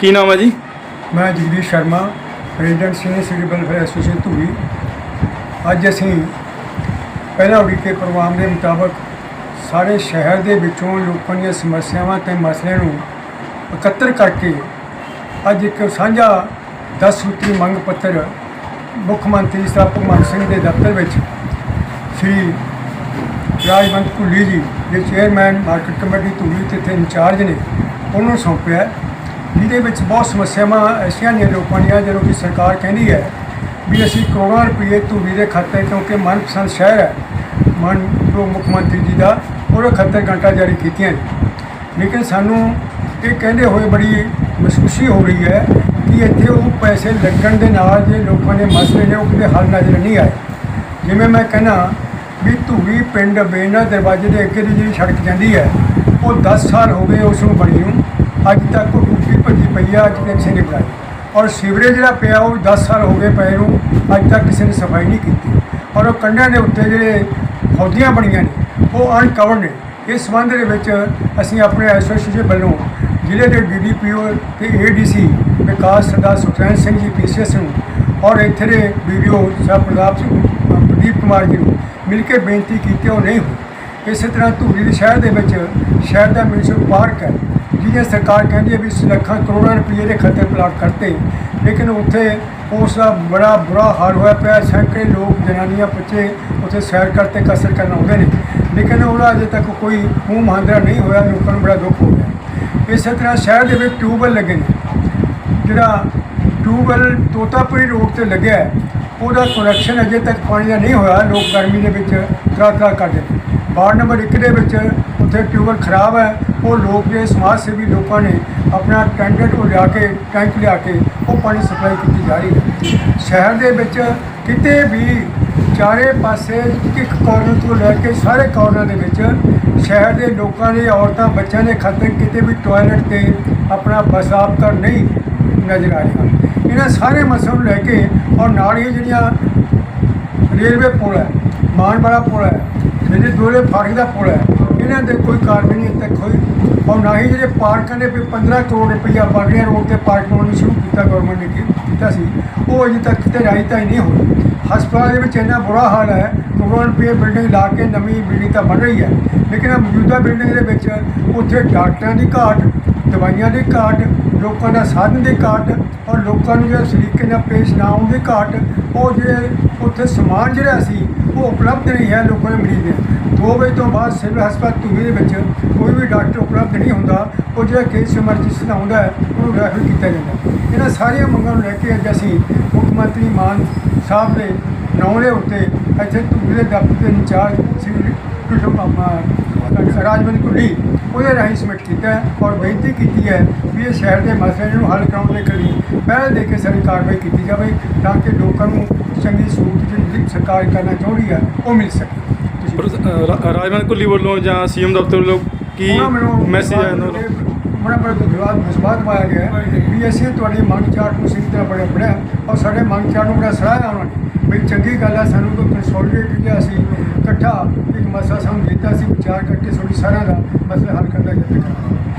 ਕੀ ਨਾਮ ਹੈ ਜੀ? ਮੈਂ Jagdish Sharma, president senior city welfare association Dhuri. ਅੱਜ ਅਸੀਂ ਪਹਿਲਾਂ ਉਡੀਕੇ ਪ੍ਰੋਗਰਾਮ ਦੇ ਮੁਤਾਬਕ ਸਾਰੇ ਸ਼ਹਿਰ ਦੇ ਵਿੱਚੋਂ ਲੋਕਾਂ ਦੀਆਂ ਸਮੱਸਿਆਵਾਂ ਤੇ ਮਸਲਿਆਂ ਨੂੰ ਇਕੱਤਰ ਕਰਕੇ ਅੱਜ ਇੱਕ ਸਾਂਝਾ 10 ਸੂਤਰੀ ਮੰਗ ਪੱਤਰ ਮੁੱਖ ਮੰਤਰੀ ਸਾਹਿਬ ਭਗਵੰਤ ਸਿੰਘ ਦੇ ਦਫ਼ਤਰ ਵਿੱਚ ਸ੍ਰੀ ਰਾਜਵੰਤ ਕੁੱਲੀ ਜੀ, ਦੇ ਚੇਅਰਮੈਨ ਮਾਰਕੀਟ ਕਮੇਟੀ ਧੂਰੀ ਤੇ ਇੱਥੇ ਇੰਚਾਰਜ ਨੇ, ਉਹਨੂੰ ਸੌਂਪਿਆ। ਜਿਹਦੇ ਵਿੱਚ ਬਹੁਤ ਸਮੱਸਿਆਵਾਂ ਐਸੀਆਂ ਨੇ ਲੋਕਾਂ ਦੀਆਂ ਜਦੋਂ ਕਿ ਸਰਕਾਰ ਕਹਿੰਦੀ ਹੈ ਵੀ ਅਸੀਂ ਕਰੋੜਾਂ ਰੁਪਏ ਧੂਰੀ ਦੇ ਖਾਤੇ ਕਿਉਂਕਿ ਮਨਪਸੰਦ ਸ਼ਹਿਰ ਹੈ, ਮਨ ਜੋ ਮੁੱਖ ਮੰਤਰੀ ਜੀ ਦਾ ਉਹਦੇ ਖਾਤੇ ਗੰਟਾ ਜਾਰੀ ਕੀਤੀਆਂ ਨੇ। ਲੇਕਿਨ ਸਾਨੂੰ ਇਹ ਕਹਿੰਦੇ ਹੋਏ ਬੜੀ ਮਹਿਸੂਸੀ ਹੋ ਰਹੀ ਹੈ ਕਿ ਇੱਥੇ ਉਹ ਪੈਸੇ ਲੱਗਣ ਦੇ ਨਾਲ ਜੇ ਲੋਕਾਂ ਦੇ ਮਸਲੇ ਨੇ ਉਹ ਕਿਤੇ ਹੱਲ ਨਜ਼ਰ ਨਹੀਂ ਆਏ। ਜਿਵੇਂ ਮੈਂ ਕਹਿੰਦਾ ਵੀ ਧੂਰੀ ਪਿੰਡ ਬੇਨਾ ਦਰਵਾਜ਼ੇ ਦੇ ਅੱਗੇ ਦੀ ਜਿਹੜੀ ਸੜਕ ਜਾਂਦੀ ਹੈ ਉਹ 10 ਸਾਲ ਹੋ ਗਏ ਉਸ ਨੂੰ ਬਣੀ ਨੂੰ। ਅੱਜ ਤੱਕ ਉਹ ਟੁੱਟੀ ਭੱਜੀ ਪਈ ਆ, ਅੱਜ ਤੱਕ ਕਿਸੇ ਨੇ ਬਣਾਈ। ਔਰ ਸੀਵਰੇਜ ਜਿਹੜਾ ਪਿਆ, ਉਹ 10 ਸਾਲ ਹੋ ਗਏ ਪਏ ਨੂੰ, ਅੱਜ ਤੱਕ ਕਿਸੇ ਨੇ ਸਫ਼ਾਈ ਨਹੀਂ ਕੀਤੀ। ਔਰ ਉਹ ਕੰਢਿਆਂ ਦੇ ਉੱਤੇ ਜਿਹੜੇ ਫੌਜੀਆਂ ਬਣੀਆਂ ਨੇ, ਉਹ ਅਨਕਵਰਡ ਨੇ। ਇਸ ਸੰਬੰਧ ਦੇ ਵਿੱਚ ਅਸੀਂ ਆਪਣੇ ਐਸੋਸੀਏਸ਼ਨ ਵੱਲੋਂ ਜ਼ਿਲ੍ਹੇ ਦੇ ਡੀਡੀਪੀਓ ਤੇ ਏਡੀਸੀ ਵਿਕਾਸ ਸਰਦਾਰ ਸੁਖਚੈਨ ਸਿੰਘ ਜੀ, ਪੀਸੀਐਸ ਨੂੰ ਔਰ ਇੱਥੇ ਦੇ ਵੀਡੀਓ ਸਾਹਿਬ ਪ੍ਰਤਾਪ ਸਿੰਘ ਪ੍ਰਦੀਪ ਕੁਮਾਰ ਜੀ ਨੂੰ ਮਿਲ ਕੇ ਬੇਨਤੀ ਕੀਤੀ, ਉਹ ਨਹੀਂ ਹੋਈ। ਇਸੇ ਤਰ੍ਹਾਂ ਧੂਰੀ ਦੇ ਸ਼ਹਿਰ ਦੇ ਵਿੱਚ ਸ਼ਹਿਰ ਦਾ ਮਿਊਨਿਸਪਲ ਪਾਰਕ ਹੈ, ਜਿਹਦੇ ਸਰਕਾਰ ਕਹਿੰਦੀ ਹੈ ਵੀ ਲੱਖਾਂ ਕਰੋੜਾਂ ਰੁਪਏ ਦੇ ਖਤਰੇ ਪਲਾਟ ਕਰਤੇ। ਲੇਕਿਨ ਉੱਥੇ ਉਸ ਦਾ ਬੜਾ ਬੁਰਾ ਹਾਲ ਹੋਇਆ ਪਿਆ, ਸੈਂਕੜੇ ਲੋਕ ਜਨਾਨੀਆਂ, ਬੱਚੇ ਉੱਥੇ ਸੈਰ ਕਰਤੇ ਕਸਰ ਕਰਨ ਆਉਂਦੇ ਨੇ। ਲੇਕਿਨ ਉਹਦਾ ਅਜੇ ਤੱਕ ਕੋਈ ਮੂੰਹ ਮਹਾਂਦਰਾ ਨਹੀਂ ਹੋਇਆ, ਲੋਕਾਂ ਨੂੰ ਬੜਾ ਦੁੱਖ ਹੋ ਗਿਆ ਇਸੇ ਤਰ੍ਹਾਂ ਸ਼ਹਿਰ ਦੇ ਵਿੱਚ ਟਿਊਬਵੈੱਲ ਲੱਗੇ ਨੇ। ਜਿਹੜਾ ਟਿਊਬਵੈੱਲ ਤੋਤਾਪੁਰੀ ਰੋਡ ਤੇ ਲੱਗਿਆ ਉਹਦਾ ਕਨੈਕਸ਼ਨ ਅਜੇ ਤੱਕ ਪਾਣੀ ਦਾ ਨਹੀਂ ਹੋਇਆ। ਲੋਕ ਗਰਮੀ ਦੇ ਵਿੱਚ ਤਰਾ ਤਰਾ ਕਰਦੇ ਨੇ। ਵਾਰਡ ਨੰਬਰ 1 ਦੇ ਵਿੱਚ ਉੱਥੇ ਟਿਊਬਵੈੱਲ ਖਰਾਬ ਹੈ। ਉਹ ਲੋਕ ਜਿਹੜੇ ਸਮਾਜ ਸੇਵੀ ਲੋਕਾਂ ਨੇ ਆਪਣਾ ਟੈਂਡਰ ਤੋਂ ਲਿਆ ਕੇ, ਟੈਂਕ ਲਿਆ ਕੇ ਉਹ ਪਾਣੀ ਸਪਲਾਈ ਕੀਤੀ ਜਾ ਰਹੀ ਹੈ। ਸ਼ਹਿਰ ਦੇ ਵਿੱਚ ਕਿਤੇ ਵੀ ਚਾਰੇ ਪਾਸੇ ਇੱਕ ਇੱਕ ਕਾਰਨਰ ਤੋਂ ਲੈ ਕੇ ਸਾਰੇ ਕਾਰਨਰ ਦੇ ਵਿੱਚ ਸ਼ਹਿਰ ਦੇ ਲੋਕਾਂ ਦੇ, ਔਰਤਾਂ, ਬੱਚਿਆਂ ਦੇ ਖਾਤਰ ਕਿਤੇ ਵੀ ਟਾਇਲਟ ਤੇ ਆਪਣਾ ਬਸਾਬ ਕਰ ਨਹੀਂ ਨਜ਼ਰ ਆ ਰਿਹਾ। ਇਹਨਾਂ ਸਾਰੇ ਮਸਲਿਆਂ ਨੂੰ ਲੈ ਕੇ ਔਰ ਨਾਲ ਹੀ ਜਿਹੜੀਆਂ ਰੇਲਵੇ ਪੁਲ ਹੈ, ਮਾਨਵਾਲਾ ਪੁਲ ਹੈ ਜਿਹੜੇ ਦੋਲੇ ਫਾੜੀ ਦਾ ਪੁਲ ਹੈ। ਇਹਨਾਂ ਦੇ ਕੋਈ ਕਾਰਵਾਈ ਨਹੀਂ ਹਜੇ ਤੱਕ ਹੋਈ ਔਰ ਨਾ ਹੀ ਜਿਹੜੇ ਪਾਰਕਾਂ ਨੇ ਵੀ 15 ਕਰੋੜ ਰੁਪਈਆ ਬਾਗੜੀਆਂ ਰੋਡ ਤੇ ਪਾਰਕ ਬਣਾਉਣੀ ਸ਼ੁਰੂ ਕੀਤਾ ਗਵਰਨਮੈਂਟ ਨੇ ਕੀ- ਕੀਤਾ ਸੀ। ਉਹ ਅਜੇ ਤੱਕ ਕਿਤੇ ਰਾਇਤਾ ਹੀ ਨਹੀਂ ਹੋਈ। ਹਸਪਤਾਲ ਦੇ ਵਿੱਚ ਇੰਨਾ ਬੁਰਾ ਹਾਲ ਹੈ, ਕਰੋੜਾਂ ਰੁਪਏ ਬਿਲਡਿੰਗ ਲਾ ਕੇ ਨਵੀਂ ਬਿਲਡਿੰਗ ਤਾਂ ਬਣ ਰਹੀ ਹੈ। ਲੇਕਿਨ ਆ ਮੌਜੂਦਾ ਬਿਲਡਿੰਗ ਦੇ ਵਿੱਚ ਉੱਥੇ ਡਾਕਟਰਾਂ ਦੀ ਘਾਟ ਦਵਾਈਆਂ ਦੀ ਘਾਟ, ਲੋਕਾਂ ਦਾ ਸਾਧਨ ਦੀ ਘਾਟ ਔਰ ਲੋਕਾਂ ਨੂੰ ਜਿਹੜਾ ਸਲੀਕੇ ਨਾਲ ਪੇਸ਼ ਨਾ ਆਉਣ ਦੀ ਘਾਟ, ਉਹ ਜਿਹੜੇ ਉੱਥੇ ਸਮਾਨ ਜਿਹੜਾ ਸੀ, ਉਹ ਉਪਲਬਧ ਨਹੀਂ ਹੈ ਲੋਕਾਂ ਦੇ ਮਰੀਜ਼ ਦੇ। 2 ਵਜੇ ਤੋਂ ਬਾਅਦ ਸਿਵਲ ਹਸਪਤਾਲ ਧੂਰੀ ਦੇ ਵਿੱਚ ਕੋਈ ਵੀ ਡਾਕਟਰ ਉਪਲਬਧ ਨਹੀਂ ਹੁੰਦਾ, ਉਹ ਜਿਹੜਾ ਕੇਸ ਐਮਰਜੈਂਸੀ ਦਾ ਹੁੰਦਾ ਹੈ, ਉਹਨੂੰ ਰੈਫਰ ਕੀਤਾ ਜਾਂਦਾ ਇਹਨਾਂ ਸਾਰੀਆਂ ਮੰਗਾਂ ਨੂੰ ਲੈ ਕੇ ਅੱਜ ਅਸੀਂ ਮੁੱਖ ਮੰਤਰੀ ਮਾਨ ਸਾਹਿਬ ਦੇ ਨਾਂ ਦੇ ਉੱਤੇ ਇੱਥੇ ਧੂਰੀ ਦੇ ਦਫ਼ਤਰ ਦੇ ਇੰਚਾਰਜ ਸ੍ਰੀ ਕ੍ਰਿਸ਼ਨ ਰਾਜਵੰਤ ਕੁੱਲੀ ਉਹਦੇ ਰਾਹੀਂ ਸਬਮਿਟ ਕੀਤਾ ਹੈ ਔਰ ਬੇਨਤੀ ਕੀਤੀ ਹੈ ਵੀ ਇਹ ਸ਼ਹਿਰ ਦੇ ਮਸਲੇ ਨੂੰ ਹੱਲ ਕਰਾਉਣ ਦੇ ਲਈ ਪਹਿਲ ਦੇ ਕੇ ਸਾਰੀ ਕਾਰਵਾਈ ਕੀਤੀ ਜਾਵੇ ਤਾਂ ਕਿ ਲੋਕਾਂ ਨੂੰ ਚੰਗੀ ਸਹੂਲਤ ਜਿਹੜੀ ਸਰਕਾਰ ਕਰਨਾ ਚਾਹੁੰਦੀ ਹੈ ਉਹ ਮਿਲ ਸਕੇ। ਤੁਸੀਂ ਪਰ, ਅ, ਰਾ- ਰਾਜਵੰਤ ਕੁੱਲੀ ਵੱਲੋਂ ਜਾਂ ਸੀਐਮ ਦਫ਼ਤਰ ਵੱਲੋਂ ਕੀ ਮੈਸੇਜ ਆਇਆ ਉਹਨਾਂ ਨੂੰ ਉਹਨਾਂ ਪਰ ਵਿਵਾਦ ਵਿਸਵਾਦ ਪਾਇਆ ਗਿਆ ਹੈ ਵੀ ਅਸੀਂ ਤੁਹਾਡੀ ਮੰਗ ਚਾਰਟ ਨੂੰ ਤਰ੍ਹਾਂ ਪੜ੍ਹਿਆ ਪੜਿਆ ਔਰ ਸਾਡੇ ਮੰਗ ਚਾਰਟ ਨੂੰ ਬੜਾ ਸਰਾਹਿਆ ਉਹਨਾਂ ਨੇ। ਬਈ ਚੰਗੀ ਗੱਲ ਆ, ਸਾਨੂੰ ਕੋਈ ਕੰਸੋਲੀਡੇਟ ਜਿਹੜਾ ਅਸੀਂ ਇਕੱਠਾ ਇੱਕ ਮਸਲਾ ਸਾਨੂੰ ਦਿੱਤਾ ਸੀ, ਵਿਚਾਰ ਕਰਕੇ ਤੁਹਾਡੀ ਸਾਰਿਆਂ ਦਾ ਮਸਲਾ ਹੱਲ ਕਰਨ ਦਾ ਯਤਨ ਕਰਾਂਗੇ